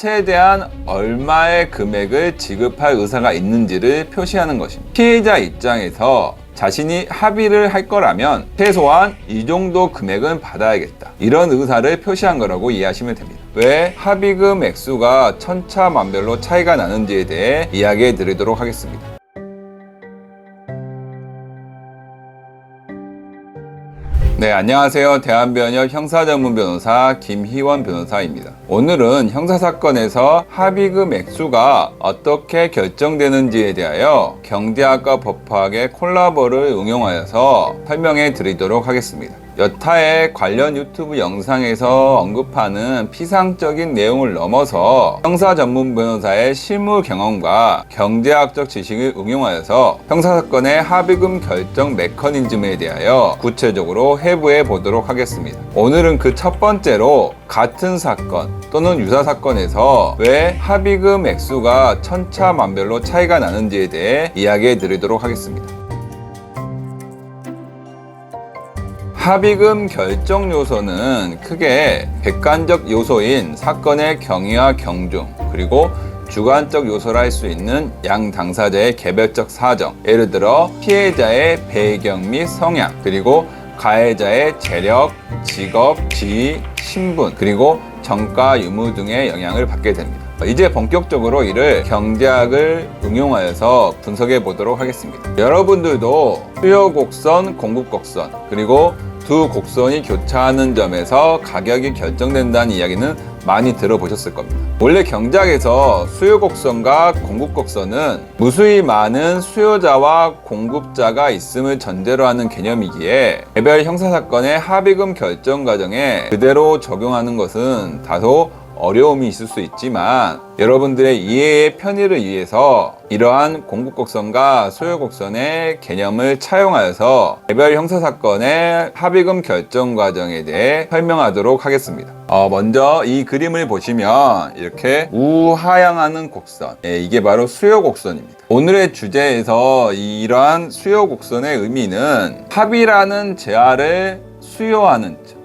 최대한 얼마의 금액을 지급할 의사가 있는지를 표시하는 것입니다. 피해자 입장에서 자신이 합의를 할 거라면 최소한 이 정도 금액은 받아야겠다. 이런 의사를 표시한 거라고 이해하시면 됩니다. 왜 합의금 액수가 천차만별로 차이가 나는지에 대해 이야기해 드리도록 하겠습니다. 네, 안녕하세요. 대한변협 형사전문 변호사 김희원 변호사입니다. 오늘은 형사사건에서 합의금 액수가 어떻게 결정되는지에 대하여 경제학과 법학의 콜라보를 응용하여서 설명해 드리도록 하겠습니다. 여타의 관련 유튜브 영상에서 언급하는 피상적인 내용을 넘어서 형사 전문 변호사의 실무 경험과 경제학적 지식을 응용하여서 형사사건의 합의금 결정 메커니즘에 대하여 구체적으로 해부해 보도록 하겠습니다. 오늘은 그 첫 번째로 같은 사건 또는 유사 사건에서 왜 합의금 액수가 천차만별로 차이가 나는지에 대해 이야기해 드리도록 하겠습니다. 합의금 결정 요소는 크게 객관적 요소인 사건의 경위와 경중, 그리고 주관적 요소라 할 수 있는 양 당사자의 개별적 사정, 예를 들어 피해자의 배경 및 성향, 그리고 가해자의 재력, 직업, 지위, 신분, 그리고 정가 유무 등의 영향을 받게 됩니다. 이제 본격적으로 이를 경제학을 응용하여서 분석해 보도록 하겠습니다. 여러분들도 수요 곡선, 공급 곡선, 그리고 두 곡선이 교차하는 점에서 가격이 결정된다는 이야기는 많이 들어보셨을 겁니다. 원래 경작에서 수요 곡선과 공급 곡선은 무수히 많은 수요자와 공급자가 있음을 전제로 하는 개념이기에 개별 형사 사건의 합의금 결정 과정에 그대로 적용하는 것은 다소 어려움이 있을 수 있지만 여러분들의 이해의 편의를 위해서 이러한 공급곡선과 소요곡선의 개념을 차용하여서 개별 형사사건의 합의금 결정 과정에 대해 설명하도록 하겠습니다. 어, 먼저 이 그림을 보시면 이렇게 우하향하는 곡선 예, 이게 바로 수요곡선입니다. 오늘의 주제에서 이러한 수요곡선의 의미는 합의라는 재화를 수요하는 즉, 즉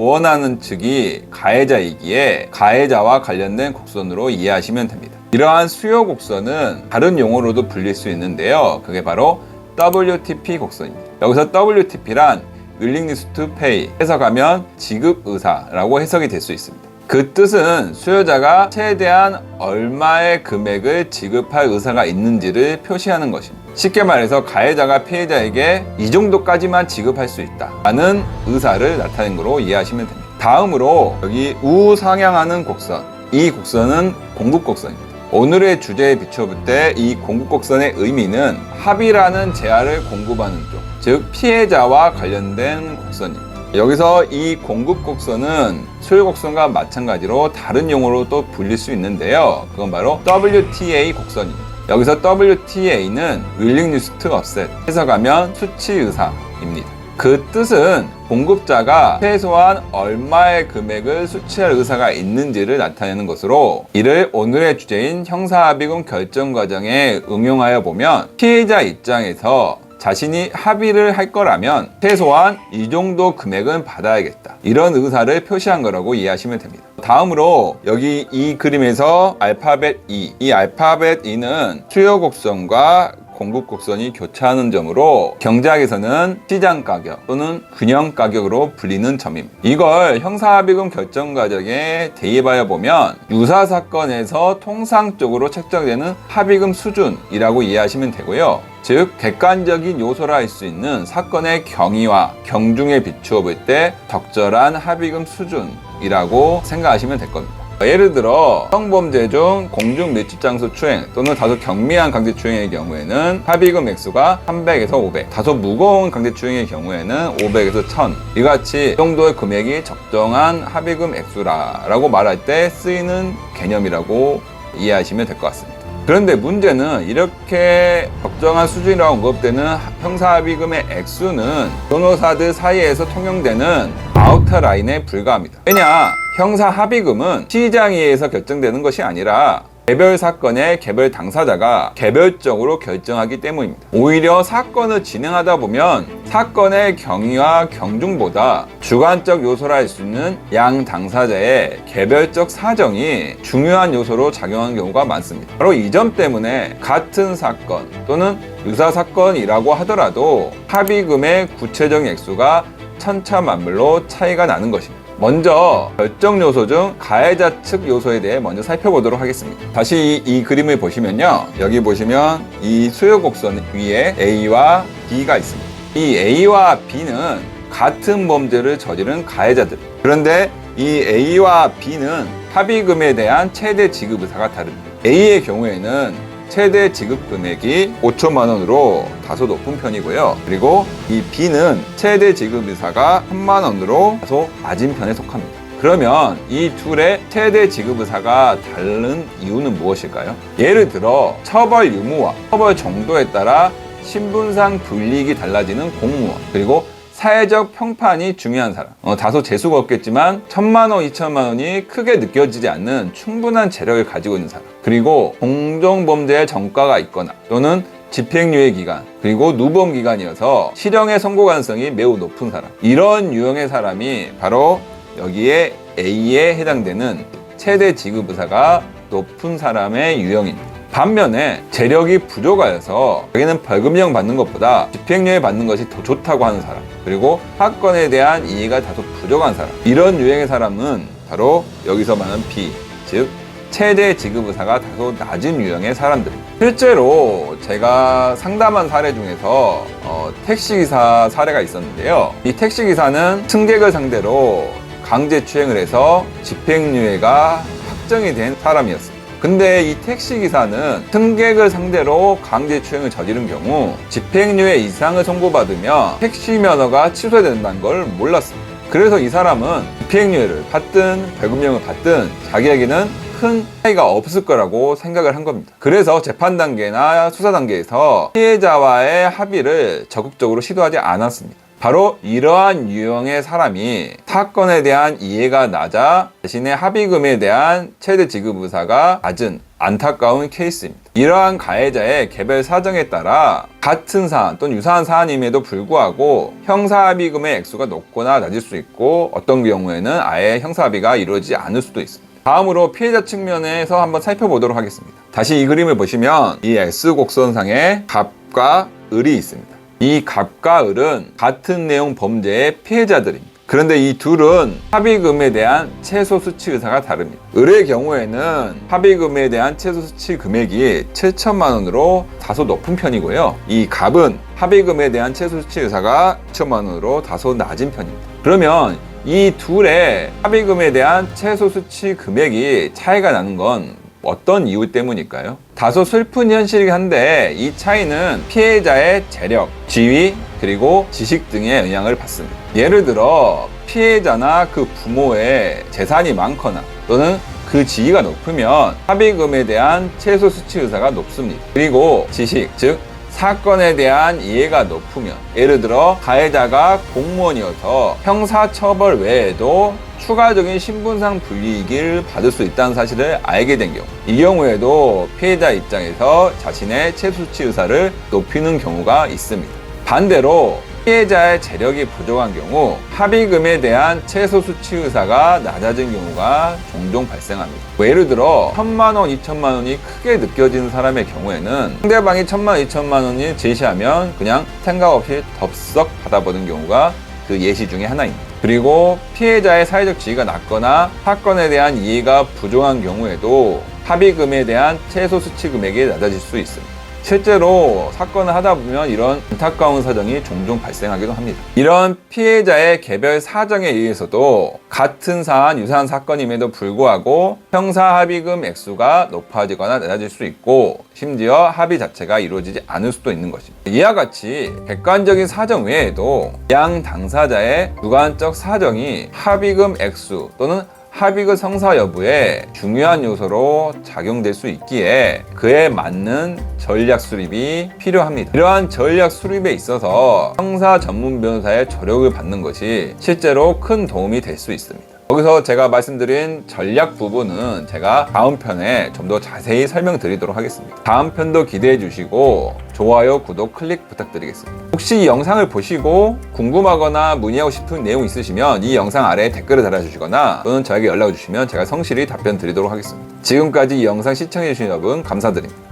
원하는 측이 가해자이기에 가해자와 관련된 곡선으로 이해하시면 됩니다. 이러한 수요 곡선은 다른 용어로도 불릴 수 있는데요. 그게 바로 WTP 곡선입니다. 여기서 WTP란 willingness to pay 해석하면 지급 의사라고 해석이 될 수 있습니다. 그 뜻은 수요자가 최대한 얼마의 금액을 지급할 의사가 있는지를 표시하는 것입니다. 쉽게 말해서 가해자가 피해자에게 이 정도까지만 지급할 수 있다라는 의사를 나타낸 거로 이해하시면 됩니다. 다음으로 여기 우상향하는 곡선. 이 곡선은 공급 곡선입니다. 오늘의 주제에 비춰볼 때 이 공급 곡선의 의미는 합의라는 재화를 공급하는 쪽, 즉 피해자와 관련된 곡선입니다. 여기서 이 공급 곡선은 소요 곡선과 마찬가지로 다른 용어로 또 불릴 수 있는데요. 그건 바로 WTA 곡선입니다. 여기서 WTA는 willingness to offset 해석하면 수치 의사입니다. 그 뜻은 공급자가 최소한 얼마의 금액을 수취할 의사가 있는지를 나타내는 것으로 이를 오늘의 주제인 형사합의금 결정 과정에 응용하여 보면 피해자 입장에서 자신이 합의를 할 거라면 최소한 이 정도 금액은 받아야겠다. 이런 의사를 표시한 거라고 이해하시면 됩니다. 다음으로 여기 이 그림에서 알파벳 E, 이 알파벳 E는 수요 곡선과 공급 곡선이 교차하는 점으로 경제학에서는 시장 가격 또는 균형 가격으로 불리는 점입니다. 이걸 형사합의금 결정 과정에 대입하여 보면 유사 사건에서 통상적으로 책정되는 합의금 수준이라고 이해하시면 되고요. 즉 객관적인 요소라 할 수 있는 사건의 경위와 경중에 비추어 볼 때 적절한 합의금 수준이라고 생각하시면 될 겁니다. 예를 들어 성범죄 중 공중 밀집 장소 추행 또는 다소 경미한 강제 추행의 경우에는 합의금 액수가 300에서 500 다소 무거운 강제 추행의 경우에는 500에서 1000 이같이 이 정도의 금액이 적정한 합의금 액수라고 말할 때 쓰이는 개념이라고 이해하시면 될 것 같습니다. 그런데 문제는 이렇게 적정한 수준이라고 언급되는 형사합의금의 액수는 변호사들 사이에서 통용되는 아우터 라인에 불과합니다. 왜냐? 형사합의금은 시장위에서 결정되는 것이 아니라 개별 사건의 개별 당사자가 개별적으로 결정하기 때문입니다. 오히려 사건을 진행하다 보면 사건의 경위와 경중보다 주관적 요소라 할 수 있는 양 당사자의 개별적 사정이 중요한 요소로 작용하는 경우가 많습니다. 바로 이 점 때문에 같은 사건 또는 유사 사건이라고 하더라도 합의금의 구체적인 액수가 천차만별로 차이가 나는 것입니다. 먼저 결정 요소 중 가해자 측 요소에 대해 먼저 살펴보도록 하겠습니다. 다시 이, 이 그림을 보시면요. 여기 보시면 이 수요 곡선 위에 A와 B가 있습니다. 이 A와 B는 같은 범죄를 저지른 가해자들. 그런데 이 A와 B는 합의금에 대한 최대 지급 의사가 다릅니다. A의 경우에는 최대 지급 금액이 5천만 원으로 다소 높은 편이고요. 그리고 이 B는 최대 지급 의사가 3만 원으로 다소 낮은 편에 속합니다. 그러면 이 둘의 최대 지급 의사가 다른 이유는 무엇일까요? 예를 들어 처벌 유무와 처벌 정도에 따라 신분상 불이익이 달라지는 공무원 그리고 사회적 평판이 중요한 사람. 어, 다소 재수가 없겠지만 천만 원, 이천만 원이 크게 느껴지지 않는 충분한 재력을 가지고 있는 사람. 그리고 공정범죄의 전과가 있거나 또는 집행유예 기간 그리고 누범 기간이어서 실형의 선고 가능성이 매우 높은 사람. 이런 유형의 사람이 바로 여기에 A에 해당되는 최대 지급 의사가 높은 사람의 유형입니다. 반면에 재력이 부족하여서 여기는 벌금형 받는 것보다 집행유예 받는 것이 더 좋다고 하는 사람 그리고 사건에 대한 이해가 다소 부족한 사람 이런 유형의 사람은 바로 여기서 말하는 B 즉 최대 지급 의사가 다소 낮은 유형의 사람들입니다. 실제로 제가 상담한 사례 중에서 어, 택시기사 사례가 있었는데요. 이 택시기사는 승객을 상대로 강제 추행을 해서 집행유예가 확정이 된 사람이었습니다. 근데 이 택시 기사는 승객을 상대로 강제 추행을 저지른 경우 집행유예 이상을 선고받으면 택시 면허가 취소된다는 걸 몰랐습니다. 그래서 이 사람은 집행유예를 받든 벌금형을 받든 자기에게는 큰 차이가 없을 거라고 생각을 한 겁니다. 그래서 재판 단계나 수사 단계에서 피해자와의 합의를 적극적으로 시도하지 않았습니다. 바로 이러한 유형의 사람이 사건에 대한 이해가 낮아 자신의 합의금에 대한 최대 지급 의사가 낮은 안타까운 케이스입니다. 이러한 가해자의 개별 사정에 따라 같은 사안 또는 유사한 사안임에도 불구하고 형사합의금의 액수가 높거나 낮을 수 있고 어떤 경우에는 아예 형사합의가 이루어지지 않을 수도 있습니다. 다음으로 피해자 측면에서 한번 살펴보도록 하겠습니다. 다시 이 그림을 보시면 이 S곡선상에 갑과 을이 있습니다. 이 갑과 을은 같은 내용 범죄의 피해자들입니다. 그런데 이 둘은 합의금에 대한 최소 수치 의사가 다릅니다. 을의 경우에는 합의금에 대한 최소 수치 금액이 7천만 원으로 다소 높은 편이고요. 이 갑은 합의금에 대한 최소 수치 의사가 2천만 원으로 다소 낮은 편입니다. 그러면 이 둘의 합의금에 대한 최소 수치 금액이 차이가 나는 건 어떤 이유 때문일까요? 다소 슬픈 현실이긴 한데 이 차이는 피해자의 재력, 지위, 그리고 지식 등의 영향을 받습니다. 예를 들어 피해자나 그 부모의 재산이 많거나 또는 그 지위가 높으면 합의금에 대한 최소 수치 의사가 높습니다. 그리고 지식, 즉 사건에 대한 이해가 높으면 예를 들어 가해자가 공무원이어서 형사처벌 외에도 추가적인 신분상 불이익을 받을 수 있다는 사실을 알게 된 경우 이 경우에도 피해자 입장에서 자신의 최수치 의사를 높이는 경우가 있습니다. 반대로 피해자의 재력이 부족한 경우 합의금에 대한 최소 수치 의사가 낮아진 경우가 종종 발생합니다. 뭐 예를 들어 천만 원, 이천만 원이 크게 느껴지는 사람의 경우에는 상대방이 천만 원, 이천만 원이 제시하면 그냥 생각 없이 덥석 받아보는 경우가 그 예시 중에 하나입니다. 그리고 피해자의 사회적 지위가 낮거나 사건에 대한 이해가 부족한 경우에도 합의금에 대한 최소 수치 금액이 낮아질 수 있습니다. 실제로 사건을 하다 보면 이런 안타까운 사정이 종종 발생하기도 합니다. 이런 피해자의 개별 사정에 의해서도 같은 사안, 유사한 사건임에도 불구하고 형사 합의금 액수가 높아지거나 낮아질 수 있고 심지어 합의 자체가 이루어지지 않을 수도 있는 것입니다. 이와 같이 객관적인 사정 외에도 양 당사자의 주관적 사정이 합의금 액수 또는 합의금 성사 여부에 중요한 요소로 작용될 수 있기에 그에 맞는 전략 수립이 필요합니다. 이러한 전략 수립에 있어서 형사 전문 변호사의 조력을 받는 것이 실제로 큰 도움이 될 수 있습니다. 여기서 제가 말씀드린 전략 부분은 제가 다음 편에 좀 더 자세히 설명드리도록 하겠습니다. 다음 편도 기대해 주시고 좋아요, 구독, 클릭 부탁드리겠습니다. 혹시 이 영상을 보시고 궁금하거나 문의하고 싶은 내용 있으시면 이 영상 아래에 댓글을 달아주시거나 또는 저에게 연락을 주시면 제가 성실히 답변 드리도록 하겠습니다. 지금까지 이 영상 시청해 주신 여러분 감사드립니다.